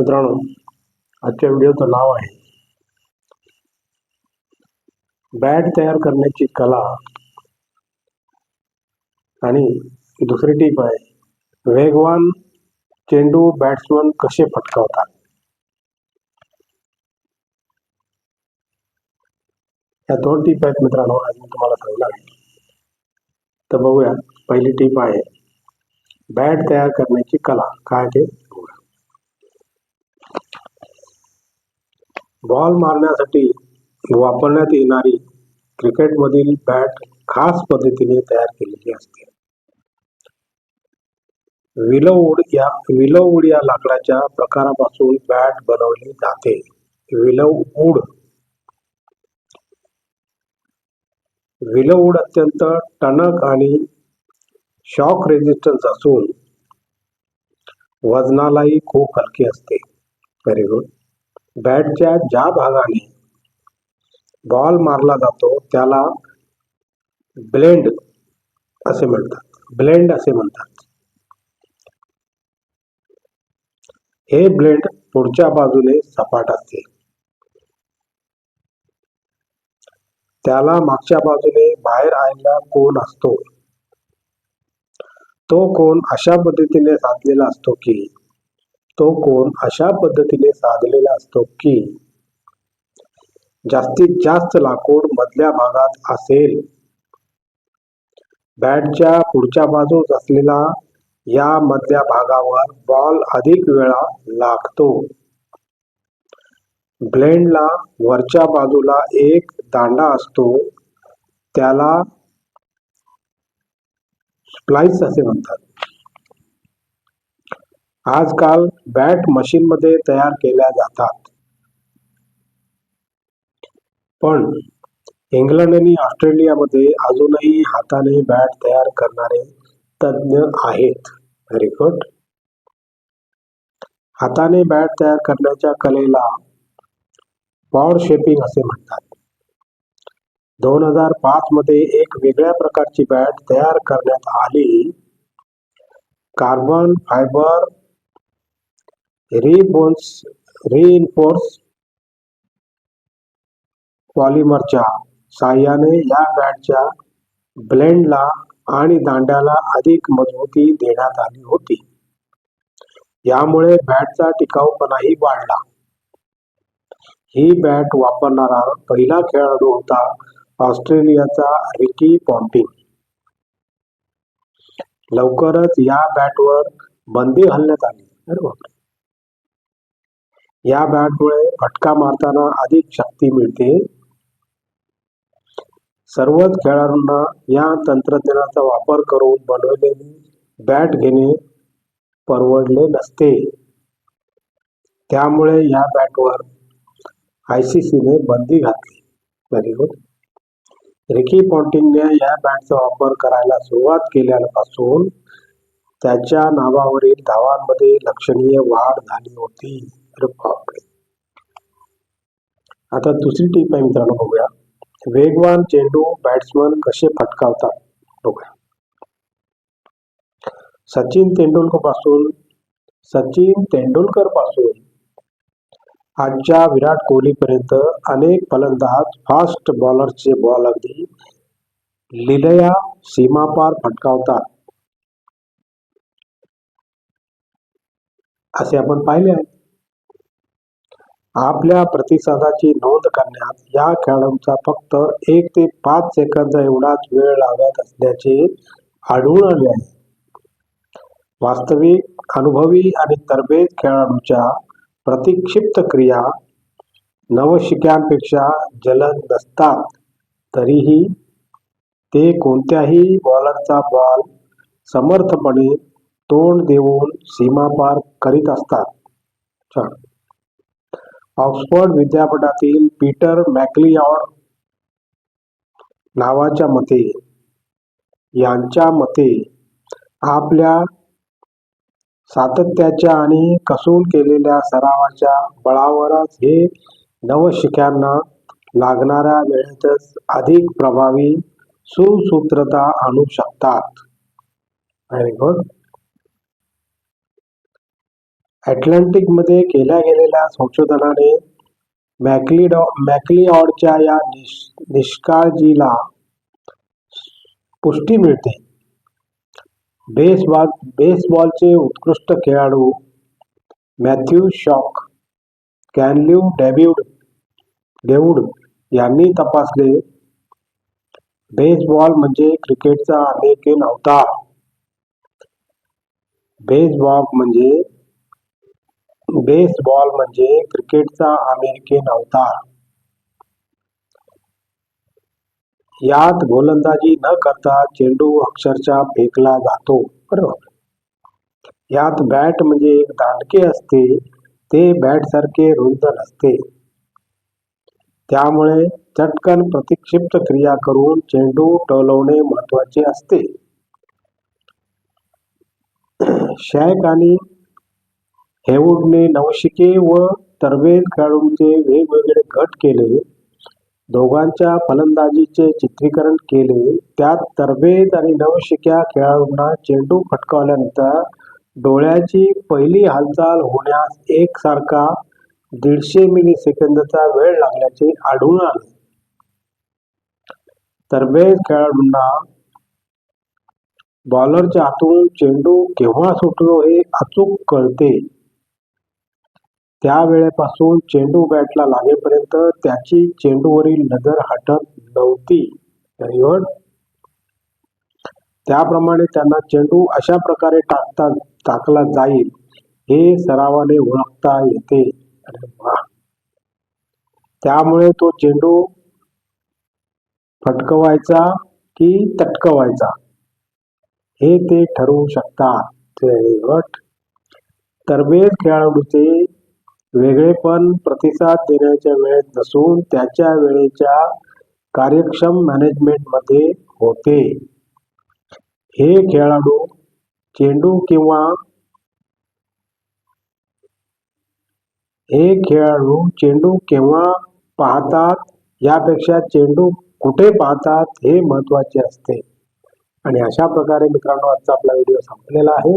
मित्रांनो आजच्या व्हिडिओचं नाव आहे बॅट तयार करण्याची कला आणि दुसरी टीप आहे वेगवान चेंडू बॅट्समन कसे फटकावतात या दोन टीप आहेत मित्रांनो आज मी तुम्हाला सांगणार आहे. तर बघूया पहिली टीप आहे बॅट तयार करण्याची कला. काय ते बघूया बॉल मारण्यासाठी वापरण्यात येणारी क्रिकेटमधील बॅट खास पद्धतीने तयार केलेली असते. विलवूड या विलवूड या लाकडाच्या प्रकारापासून बॅट बनवली जाते. विलवूड. विलवूड अत्यंत टणक आणि शॉक रेजिस्टन्स असून वजनालाही खूप हलकी असते. व्हेरी गुड बॅटच्या ज्या भागाने बॉल मारला जातो त्याला ब्लेंड असे म्हणतात. ब्लेंड असे म्हणतात. हे ब्लेंड पुढच्या बाजूने सपाट असते. त्याला मागच्या बाजूने बाहेर आलेला कोण असतो? तो कोण अशा पद्धतीने साधलेला असतो की तो कोण अशा पद्धतीने साधलेला असतो की जास्तीत जास्त लाकूड मधल्या भागात असेल. बॅटच्या पुढच्या बाजूस असलेला या मधल्या भागावर बॉल अधिक वेळा लागतो. ब्लेंडला वरच्या बाजूला एक दांडा असतो. त्याला स्प्लाइस असे म्हणतात. आजकाल बॅट मशीनमध्ये तयार केल्या जातात. पण इंग्लंड आणि ऑस्ट्रेलियामध्ये अजूनही हाताने बॅट तयार करणारे तज्ज्ञ आहेत. व्हेरी गुड हाताने बॅट तयार करण्याच्या कलेला पॉवर शेपिंग असे म्हणतात. दोन हजार पाच मध्ये एक वेगळ्या प्रकारची बॅट तयार करण्यात आली. कार्बन फायबर रिबोन्स रिइन्फोर्स पॉलिमरच्या साह्याने या बॅटच्या ब्लेंडला आणि दांड्याला अधिक मजबूती देण्यात आली होती. यामुळे बॅटचा टिकाऊपणाही वाढला. ही बॅट वापरणारा पहिला खेळाडू होता ऑस्ट्रेलियाचा रिकी पॉन्टिंग लवकरच या बॅटवर बंदी घालण्यात आली. या बॅटमुळे फटका मारताना अधिक शक्ती मिळते. सर्वच खेळाडूंना या तंत्रज्ञानाचा वापर करून बनवलेली बॅट घेणे परवडले नसते. त्यामुळे या बॅटवर आय सी सीने बंदी घातली. व्हेरी गुड रिकी पॉन्टिंगने या बॅटचा वापर करायला सुरुवात केल्यापासून त्याच्या नावावरील धावांमध्ये लक्षणीय वाढ झाली होती. अरे बापरे आता दुसरी टीप आहे मित्रांनो बघूया. वेगवान चेंडू बॅट्समन कसे फटकावतात बघूया. सचिन तेंडुलकरपासून सचिन तेंडुलकरपासून आजच्या विराट कोहलीपर्यंत अनेक फलंदाज फास्ट बॉलरचे बॉल अगदी लिलया सीमापार फटकावतात. असे आपण पाहिले आहे. आपल्या प्रतिसादाची नोंद करण्यात या खेळाडूंचा फक्त एक ते पाच सेकंद एवढाच वेळ लागत असल्याचे आढळून आले आहे. वास्तविक अनुभवी आणि तरबेज खेळाडूच्या प्रतिक्षिप्त क्रिया नवशिक्यांपेक्षा जलद नसतात. तरीही ते कोणत्याही बॉलरचा बॉल समर्थपणे तोंड देऊन सीमापार करीत असतात. ऑक्सफर्ड विद्यापीठातील पीटर मॅक्लिऑड नावाच्या मते यांच्या मते आपल्या सातत्याच्या आणि कसून केलेल्या सरावाच्या बळावरच हे नवशिक्यांना लागणाऱ्या वेळेतच अधिक प्रभावी सुसूत्रता आणू शकतात. व्हेरी गुड अटलांटिकमध्ये केल्या गेलेल्या संशोधनाने मॅक्लिडॉ मॅक्लिऑडच्या या निष निष्काळजीला पुष्टी मिळते. बेसबॉल बेसबॉलचे उत्कृष्ट खेळाडू मॅथ्यू शॉक कॅनल्यू डेव्हिड डेवूड यांनी तपासले बेसबॉल म्हणजे क्रिकेटचा अनेक अवतार बेसबॉल म्हणजे बेसबॉल म्हणजे क्रिकेटचा अमेरिकन अवतार. यात गोलंदाजी न करता चेंडू अक्षरशः फेकला जातो बरोबर? यात बॅट म्हणजे एक दांडके असते ते बॅट सारखे रुंद नसते. त्यामुळे चटकन प्रतिक्षिप्त क्रिया करून चेंडू टोलवणे महत्त्वाचे असते. शॅक आणि हेवूडने नवशिके व तरबेज खेळाडूंचे वेगवेगळे गट केले. दोघांच्या फलंदाजीचे चित्रीकरण केले. त्यात तरबेज आणि नवशिक्या खेळाडूंना चेंडू फटकावल्यानंतर डोळ्याची पहिली हालचाल होण्यास एकसारखा दीडशे मिली सेकंदचा वेळ लागल्याचे आढळून आले. तरबेज खेळाडूंना बॉलरच्या हातून चेंडू केव्हा सुटलो हे अचूक कळते. त्यावेळेपासून चेंडू बॅटला लागेपर्यंत त्याची चेंडूवरील नजर हटत नव्हती. त्याप्रमाणे त्यांना चेंडू अशा प्रकारे टाकता टाकला जाईल हे सरावाने ओळखता येते. त्यामुळे तो चेंडू फटकवायचा की तटकवायचा? हे ते ठरवू शकतात. तरबेज खेळाडूचे वेगळेपण प्रतिसाद देण्याच्या वेळेत नसून त्याच्या वेळेच्या कार्यक्षम मॅनेजमेंटमध्ये होते. हे खेळाडू चेंडू किंवा हे खेळाडू चेंडू केव्हा पाहतात यापेक्षा चेंडू कुठे पाहतात हे महत्त्वाचे असते. आणि अशा प्रकारे मित्रांनो आजचा आपला व्हिडिओ संपलेला आहे.